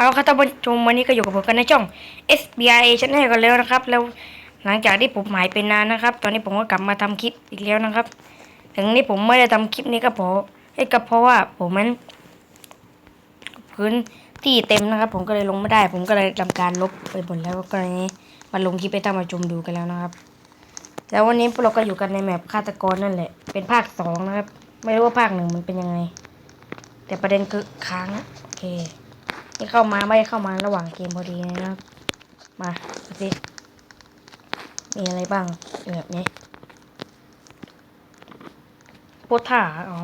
เอาละครับท่านผู้ชมวันนี้ก็อยู่กับผมกันในช่อง SBI Channel กันแล้วนะครับ แล้วหลังจากที่ผมหายไปนานนะครับ ตอนนี้ผมก็กลับมาทำคลิปอีกแล้วนะครับ ถึงนี้ผมไม่ได้ทำคลิปนี้ก็เพราะเอ้ก็เพราะว่าผมมันพื้นที่เต็มนะครับ ผมก็เลยลงไม่ได้ ผมก็เลยทำการลบไปหมดแล้วก็เลยมาลงคลิปให้ท่านผู้ชมดูกันแล้วนะครับ แล้ววันนี้พวกเราก็อยู่กันในแมปฆาตกรนั่นแหละ เป็นภาคสองนะครับ ไม่รู้ว่าภาคหนึ่งมันเป็นยังไง แต่ประเด็นคือค้างนะโอเค นี่เข้ามาไม่เข้ามาระหว่างเกมพอดีนะครับ มาดูสิมีอะไรบ้างแบบนี้โพธาอ๋อ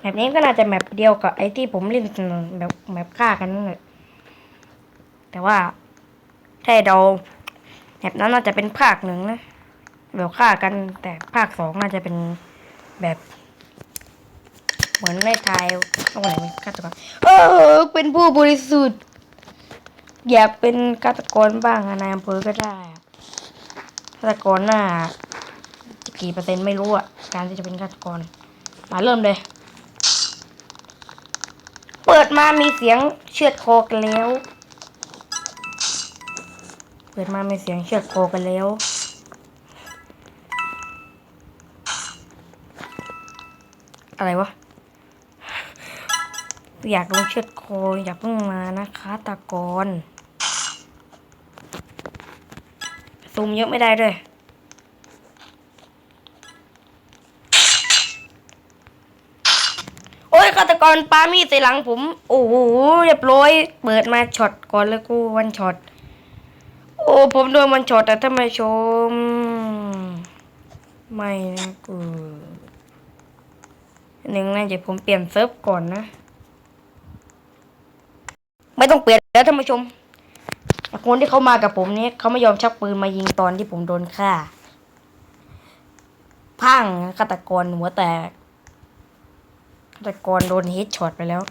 แบบนี้ก็น่าจะแมปเดียวกับไอ้ที่ผมเล่นแบบแมปฆ่ากันนั่นแหละแต่ว่าถ้าเราแมปนั้นน่าจะเป็นภาคหนึ่งนะแบบฆ่ากันแต่ภาคสองน่าจะเป็นแบบ เหมือนในไทยตรงไหนเป็นฆาตกรเออ เป็นผู้บริสุทธิ์ อยากเป็นฆาตกรบ้างนายอำเภอก็ได้ฆาตกรน้าจะกี่เปอร์เซ็นต์ไม่รู้อะการที่จะเป็นฆาตกรมาเริ่มเลย เปิดมามีเสียงเชือดคอกันแล้ว เปิดมามีเสียงเชือดคอกันแล้วอะไรวะ อยากลงเชือดโคอย่าเพิ่งมานะคะตากรซูมเยอะไม่ได้ด้วยโอ้ยฆาตกรปามีดใส่หลังผม โอ้โหเรียบร้อย เปิดมาช็อตก่อนเลยกูวันช็อต โอ้ผมโดนวันช็อตแต่ท่านผู้ชม ไม่นะกูหนึ่งนะเดี๋ยวผมเปลี่ยนเซิร์ฟก่อนนะ ไม่ต้องเปลี่ยนแล้วท่านผู้ชมคนที่เขามากับผมเนี่ยเขาไม่ยอมชักปืนมายิงตอนที่ผมโดนฆ่าพังฆาตกรหัวแตกฆาตกรโดนเฮดช็อตไปแล้ว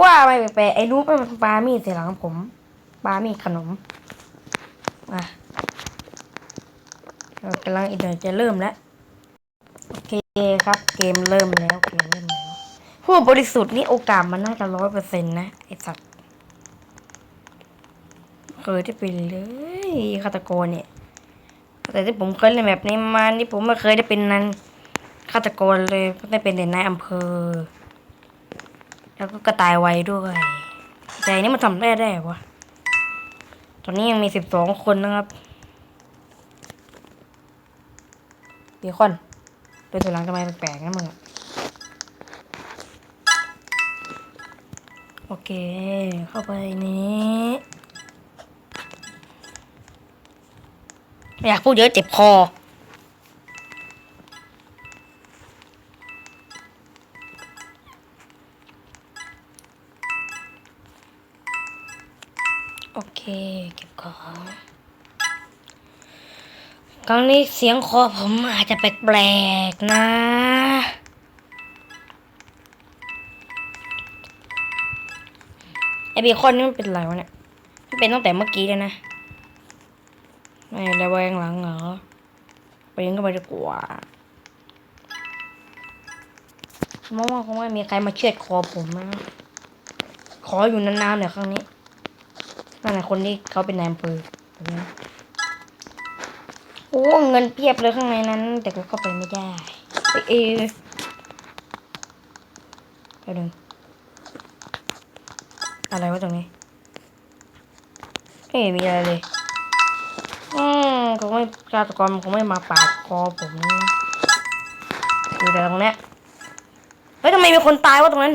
ว่าไม่แปลไอ้รู้ไหมมันปามีดใส่หลังผมปามีดขนมอะเรากำลังอีกหน่อยจะเริ่มแล้ว โอเคครับ เกมเริ่มแล้วเกมเริ่มแล้ว ผู้บริสุทธิ์นี่โอกาสมันน่าจะร้อยเปอร์เซ็นต์นะ ไอ้สัตว์เคยได้เป็นเลยฆาตกรเนี่ย แต่ที่ผมเคยเล่นแบบนี้มานี่ผมไม่เคยได้เป็นนั้นฆาตกรเลยได้เป็นแต่นายอำเภอ แล้วก็กระตายไวด้วย แต่อันนี่มันทำได้ได้วะตอนนี้ยังมีสิบสองคนนะครับเบคอนเป็นตัวหลังทำไมแปลกๆนะมึงอะ โอเค เข้าไปนี้ไม่อยากพูดเยอะเจ็บคอ โอเค เก็บของครั้งนี้เสียงคอผมอาจจะแปลกๆนะ ไอเบคอนนี่มันเป็นอะไรวะเนี่ยมันเป็นตั้งแต่เมื่อกี้เลยนะไม่ระแวงหลังเหรอไปยิงเข้าไปดีกว่าเพราะว่าคงไม่มีใครมาเชือดคอผมนะขออยู่นานๆหน่อยครั้งนี้นั่นแหละคนที่เขาเป็นนายอำเภอแบบนี้โอ้เงินเพียบเลยข้างในนั้น แต่กูเข้าไปไม่ได้ เอยเอยไปดึง อะไรวะตรงนี้ไม่เห็นมีอะไรเลย อืมคงไม่ฆาตกรคงไม่มาปาดคอผมนะอยู่แต่ตรงเนี้ยเฮ้ยทำไมมีคนตายวะตรงนั้น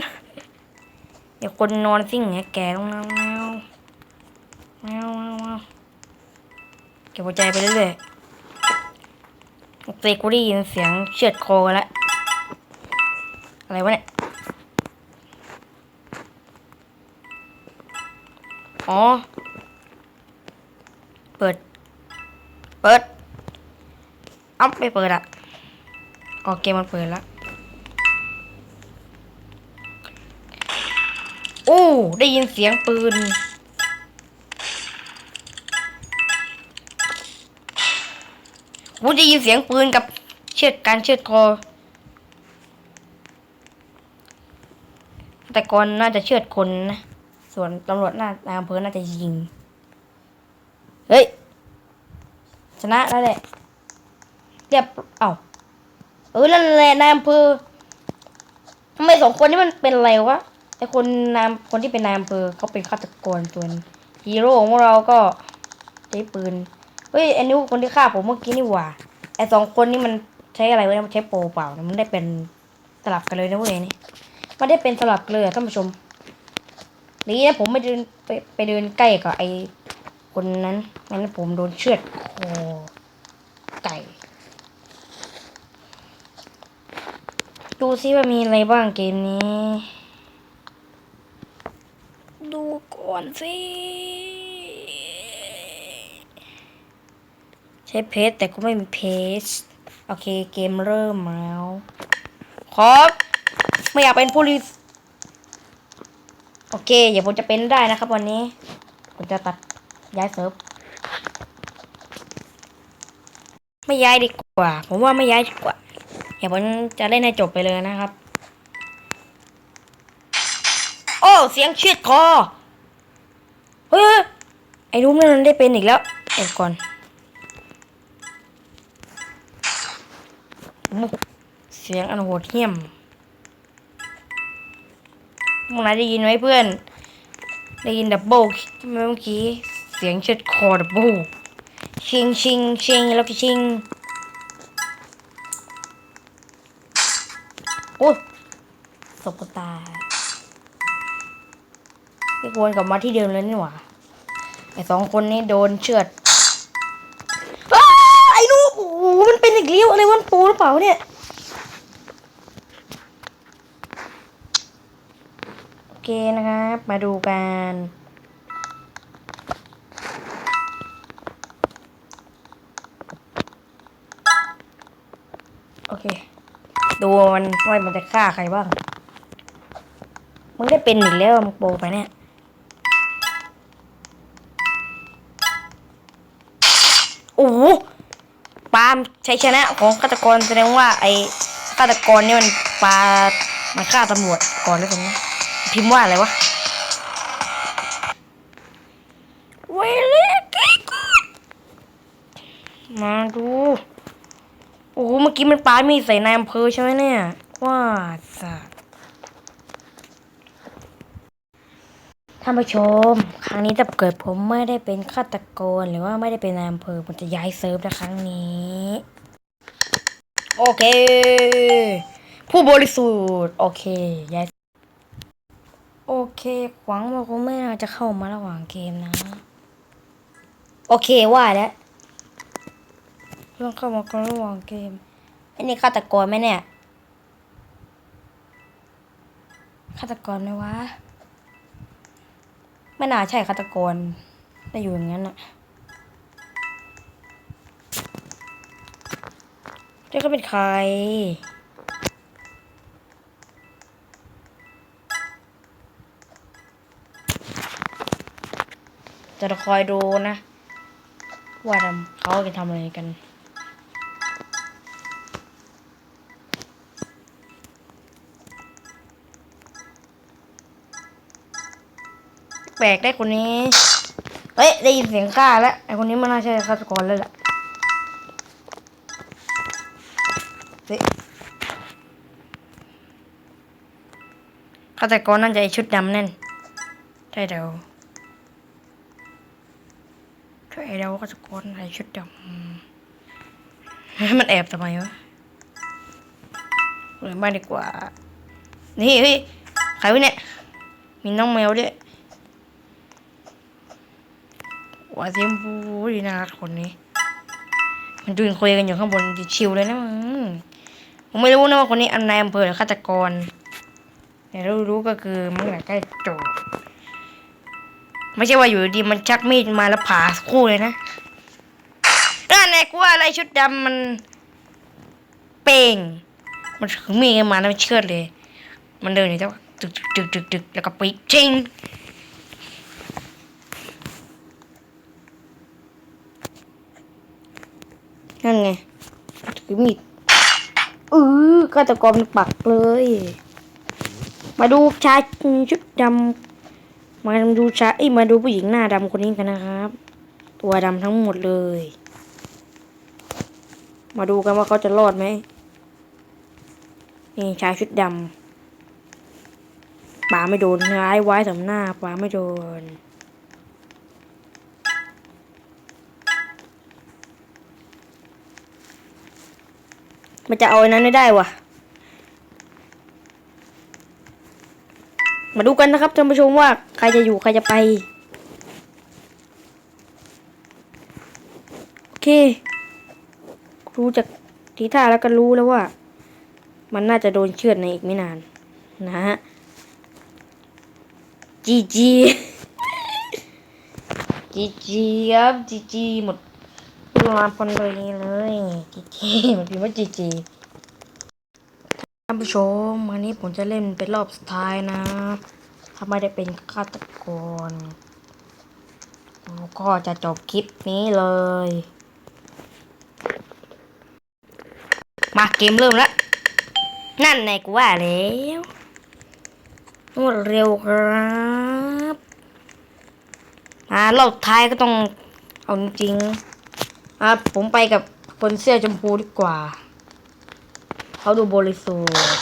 เดี๋ยวคนนอนซิ่งเงี้ยแกตรงนั้นแมวแมวแมวแมวเก็บหัวใจไปเรื่อยๆโอเคกูได้ยินเสียงเชือดคอแล้วอะไรวะเนี่ย อ๋อ เปิด เปิด เอ้าไม่เปิดอะออเกมมันเปิดแล้ว โอ้ ได้ยินเสียงปืนกูได้ยินเสียงปืนกับเชือดการเชือดคอแต่กรน่าจะเชือดคนนะ ส่วนตำรวจน่านายอำเภอน่าจะยิง เฮ้ย ชนะแล้วแหละเรียบเอ้าเออนั่นแหละนายอำเภอทำไมสองคนนี้มันเป็นอะไรวะไอคนนายคนที่เป็นนายอำเภอเขาเป็นฆาตกรส่วนฮีโร่ของเราก็ใช้ปืนเฮ้ยไอ้นิ้วคนที่ฆ่าผมเมื่อกี้นี่หว่าไอสองคนนี่มันใช้อะไรวะเนี่ยมันใช้โปรเปล่านะมันได้เป็นสลับกันเลยนะเว้ยนี่มันได้เป็นสลับเลยอท่านผู้ชม นี่นะผมไม่เดินไปไปเดินใกล้กับไอคนนั้นงั้นผมโดนเชือดคอไก่ ดูซิว่ามีอะไรบ้างเกมนี้ ดูก่อนสิ ใช้เพจแต่ก็ไม่มีเพจโอเคเกมเริ่มแล้วขอไม่อยากเป็นผู้ลิ สโอเคอย่าผมจะเป็นได้นะครับ วันนี้ ผมจะตัดย้ายเซิร์ฟไม่ย้ายดีกว่า ผมว่าไม่ย้ายดีกว่า เดี๋ยวผมจะเล่นให้จบไปเลยนะครับ โอ้เสียงเชือดคอเฮ้ยไอ้นุ่มนั่นมันได้เป็นอีกแล้วเดี๋ยวก่อนเสียงอันโหดเหี้ยม มึงนายได้ยินไหมเพื่อน ได้ยินดับเบิลเมื่อกี้เสียงเชือดคอดับเบิลชิงชิงชิงแล้วก็ชิงโอ้ยสบตาไม่ควรกลับมาที่เดิมเลยนี่หว่าไอสองคนนี้โดนเชือดอไอ้ลูกโอ้มันเป็นอีกเลี้ยวอะไรวันปูหรือเปล่าเนี่ย โอ เคนะครับ มาดูกันโอเค ดูมันว่ามันจะฆ่าใครบ้าง มึงได้เป็นอีกแล้วมึงโปไปเนี่ยโอ้โหปาล์มชัยชนะของฆาตกรแสดงว่าไอ้ฆาตกรนี่มันปามันฆ่าตำรวจก่อนแล้วกันนะ พิมพ์ว่าอะไรวะเวลกิกมาดู โอ้โห เมื่อกี้มันปามีใส่นายอำเภอใช่ไหมเนี่ย ว่าสัตว์ท่านผู้ชม ครั้งนี้ถ้าเกิดผมไม่ได้เป็นฆาตกรหรือว่าไม่ได้เป็นนายอำเภอผมจะย้ายเซิร์ฟนะครั้งนี้ โอเค ผู้บริสุทธิ์ โอเคย้าย โอเคหวังว่าคงไม่น่าจะเข้ามาระหว่างเกมนะ โอเคว่าแล้วเรื่องเข้ามากันระหว่างเกมไอ้นี่ฆาตกรไหมเนี่ยฆาตกรไหมวะไม่น่าใช่ฆาตกรได้อยู่อย่างนั้นอะจ้าก็เป็นใคร จะคอยดูนะ ว่าทำเขาจะทำอะไรกัน แปลกได้คนนี้ เฮ้ย ได้ยินเสียงฆ่าแล้วไอคนนี้มันน่าใช่ฆาตกรแล้วแหละเฮ้ยฆาตกรน่าจะไอชุดดำแน่นใช่เดี๋ยว ช่วยไอเดาฆาตกรใส่ชุดดำมันแอบทำไมวะเลยบ้านดีกว่า นี่เฮ้ยใครวะเนี่ย มีน้องแมวด้วยว่าเสียมพูดีน่ารักคนนี้ มันดูคุยกันอยู่ข้างบนดิชิวเลยนะมึงผมไม่รู้นะว่าคนนี้อันนายอำเภอหรือฆาตกรแต่รู้รู้ก็คือมันอยากได้จทย์ ไม่ใช่ว่าอยู่ดีมันชักมีดมาแล้วผ่าคู่เลยนะนั่นแหละกูว่าอะไรชุดดำมัน เป่ง มันถือมีดมาแล้วมันเชือดเลย มันเดินอยู่แต่ว่าดึกดึกดึกดึกแล้วก็ปีกจริงนั่นไงถือมีดเออฆาตกรมันปักเลย มาดูชายชุดดำ มาดูชายเอ้ยมาดูผู้หญิงหน้าดำคนนี้กันนะครับ ตัวดำทั้งหมดเลย มาดูกันว่าเขาจะรอดไหมนี่ชายชุดดำปาไม่โดนร้ายไว้สำหน้าปาไม่โดนมันจะเอาไอ้นั้นไม่ได้วะ มาดูกันนะครับท่านผู้ชมว่าใครจะอยู่ใครจะไป โอเค รู้จากทีท่าแล้วก็รู้แล้วว่า มันน่าจะโดนเชือดในอีกไม่นาน นะฮะจีจีจีจีครับจีจีหมดพูดมาพนเลยเลยจีจีมันพิมพ์ว่าจีจี ท่านผู้ชมวันนี้ผมจะเล่นเป็นรอบสุดท้ายนะถ้าไม่ได้เป็นฆาตกรก็จะจบคลิปนี้เลย มาเกมเริ่มแล้ว นั่นไงกูว่าแล้วรวดเร็วครับมารอบท้ายก็ต้องเอาจริงอะผมไปกับคนเสื้อชมพูดีกว่า เขาดูบริสุทธิ์